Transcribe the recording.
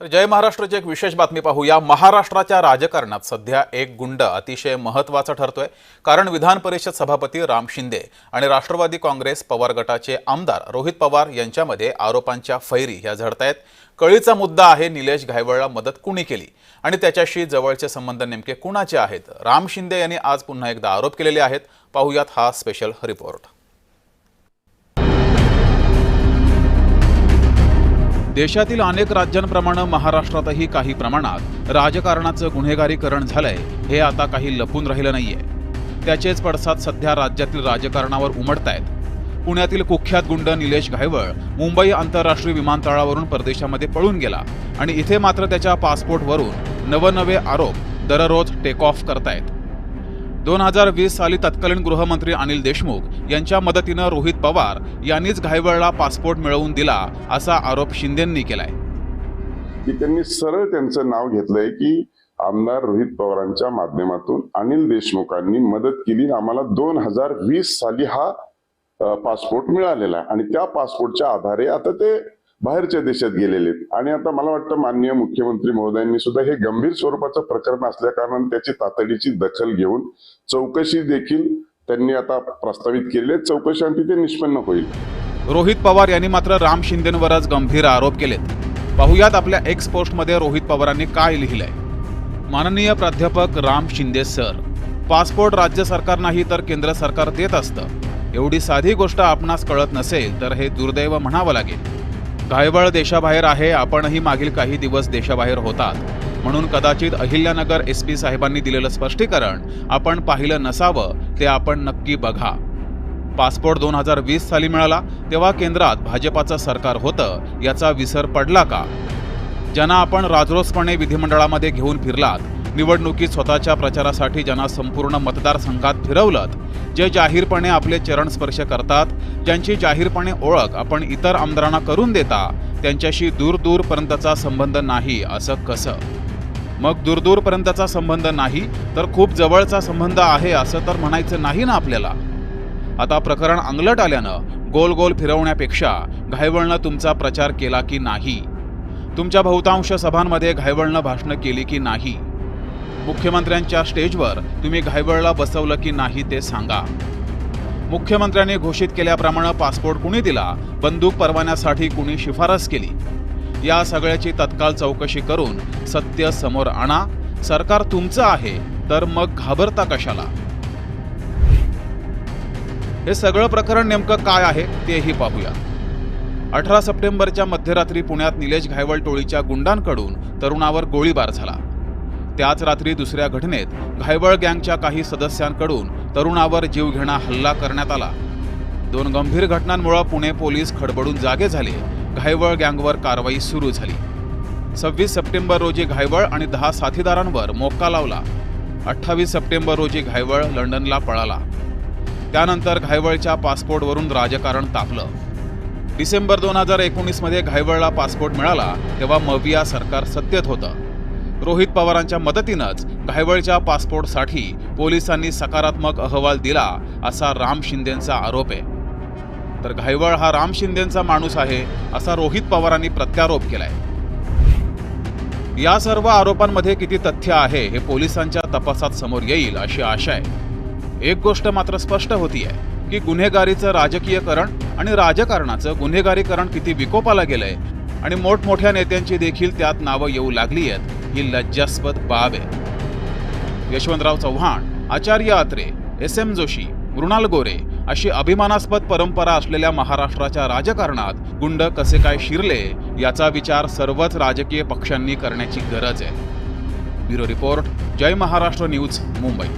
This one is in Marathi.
तर जय महाराष्ट्राची एक विशेष बातमी पाहूया महाराष्ट्राच्या राजकारणात सध्या एक गुंड अतिशय महत्त्वाचा ठरतोय. कारण विधान परिषद सभापती राम शिंदे आणि राष्ट्रवादी काँग्रेस पवार गटाचे आमदार रोहित पवार यांच्यामध्ये आरोपांच्या फैरी ह्या झडतायत. कळीचा मुद्दा आहे निलेश घायवळला मदत कुणी केली? आणि त्याच्याशी जवळचे संबंध नेमके कुणाचे आहेत? राम शिंदे यांनी आज पुन्हा एकदा आरोप केलेले आहेत. पाहूयात हा स्पेशल रिपोर्ट देशातील अनेक राज्यांप्रमाणे महाराष्ट्रातही काही प्रमाणात राजकारणाचं गुन्हेगारीकरण झालंय हे आता काही लपून राहिलं नाहीये. त्याचेच पडसाद सध्या राज्यातील राजकारणावर उमटत आहेत पुण्यातील कुख्यात गुंड निलेश घायवळ मुंबई आंतरराष्ट्रीय विमानतळावरून परदेशामध्ये पळून गेला आणि इथे मात्र त्याच्या पासपोर्टवरून नवनवे आरोप दररोज टेक ऑफ करतायत. दोन हजार वीस साली तत्कालीन गृहमंत्री अनिल देशमुख यांच्या मदतीनं रोहित पवार यांनीच घायवळला पासपोर्ट मिळवून दिला असा आरोप शिंदेंनी केलाय. की त्यांनी सरळ त्यांचं नाव घेतलंय की आमदार रोहित पवारांच्या माध्यमातून अनिल देशमुखांनी मदत केली आम्हाला दोन हजार वीस साली हा पासपोर्ट मिळालेला आहे. आणि त्या पासपोर्टच्या आधारे आता ते बाहेरच्या देशात गेलेले आहेत. आणि आता मला वाटतं माननीय मुख्यमंत्री महोदयांनी सुद्धा हे गंभीर स्वरूपाचं प्रकरण असल्या त्याची तातडीची दखल घेऊन चौकशी देखील त्यांनी आता प्रस्तावित केली आहे. चौकशी आणि तिथे निष्पन्न होईल. रोहित पवार यांनी मात्र राम शिंदेंवरच गंभीर आरोप केलेत. पाहुयात आपल्या एक्स पोस्टमध्ये रोहित पवारांनी काय लिहिलंय. माननीय प्राध्यापक राम शिंदे सर पासपोर्ट राज्य सरकार नाही तर केंद्र सरकार देत असतं. एवढी साधी गोष्ट आपणास कळत नसेल तर हे दुर्दैव म्हणावं लागेल. गायबळ देशाबाहेर आहे आपणही मागील काही दिवस देशाबाहेर होतात. म्हणून कदाचित अहिल्यानगर एस पी साहेबांनी दिलेलं स्पष्टीकरण आपण पाहिलं नसावं ते आपण नक्की बघा. पासपोर्ट दोन हजार वीस साली मिळाला तेव्हा केंद्रात भाजपाचं सरकार होतं याचा विसर पडला का? ज्यांना आपण राजरोसपणे विधिमंडळामध्ये घेऊन फिरलात निवडणुकीत स्वतःच्या प्रचारासाठी ज्यांना संपूर्ण मतदारसंघात फिरवलं जे जाहीरपणे आपले चरण स्पर्श करतात ज्यांची जाहीरपणे ओळख आपण इतर आमदारांना करून देता त्यांच्याशी दूर दूरपर्यंतचा संबंध नाही असं कसं? मग दूरदूरपर्यंतचा संबंध नाही तर खूप जवळचा संबंध आहे असं तर म्हणायचं नाही ना आपल्याला? आता प्रकरण अंगलट आल्यानं गोल गोल फिरवण्यापेक्षा घायवळनं तुमचा प्रचार केला की नाही? तुमच्या बहुतांश सभांमध्ये घायवळनं भाषणं केली की नाही? मुख्यमंत्र्यांच्या स्टेजवर तुम्ही घायवळला बसवलं की नाही ते सांगा. मुख्यमंत्र्यांनी घोषित केल्याप्रमाणे पासपोर्ट कुणी दिला बंदूक परवान्यासाठी कुणी शिफारस केली? या सगळ्याची तत्काळ चौकशी करून सत्य समोर आणा. सरकार तुमचं आहे तर मग घाबरता कशाला? हे सगळं प्रकरण नेमकं काय आहे तेही पाहूया. अठरा सप्टेंबरच्या मध्यरात्री पुण्यात निलेश घायवळ टोळीच्या गुंडांकडून तरुणावर गोळीबार झाला. त्याच रात्री दुसऱ्या घटनेत घायवळ गँगच्या काही सदस्यांकडून तरुणावर जीवघेणा हल्ला करण्यात आला. दोन गंभीर घटनांमुळे पुणे पोलीस खडबडून जागे झाले. घायवळ गँगवर कारवाई सुरू झाली. सव्वीस सप्टेंबर रोजी घायवळ आणि दहा साथीदारांवर मोक्का लावला. अठ्ठावीस सप्टेंबर रोजी घायवळ लंडनला पळाला. त्यानंतर घायवळच्या पासपोर्टवरून राजकारण तापलं. डिसेंबर दोन हजार एकोणीसमध्ये घायवळला पासपोर्ट मिळाला तेव्हा मविया सरकार सत्तेत होतं. रोहित पवारांच्या मदतीनंच घायवळच्या पासपोर्टसाठी पोलिसांनी सकारात्मक अहवाल दिला असा राम शिंदेंचा आरोप आहे. तर घायवळ हा राम शिंदेंचा माणूस आहे असा रोहित पवारांनी प्रत्यारोप केलाय. या सर्व आरोपांमध्ये किती तथ्य आहे हे पोलिसांच्या तपासात समोर येईल अशी आशा आहे. एक गोष्ट मात्र स्पष्ट होती आहे की गुन्हेगारीचं राजकीयकरण आणि राजकारणाचं गुन्हेगारीकरण किती विकोपाला गेलंय आणि मोठमोठ्या नेत्यांची देखील त्यात नावं येऊ लागली आहेत ही लज्जास्पद बाब आहे. यशवंतराव चव्हाण आचार्य अत्रे एस एम जोशी मृणाल गोरे अशी अभिमानास्पद परंपरा असलेल्या महाराष्ट्राच्या राजकारणात गुंड कसे काय शिरले याचा विचार सर्वच राजकीय पक्षांनी करण्याची गरज आहे. Bureau report Jai Maharashtra news Mumbai.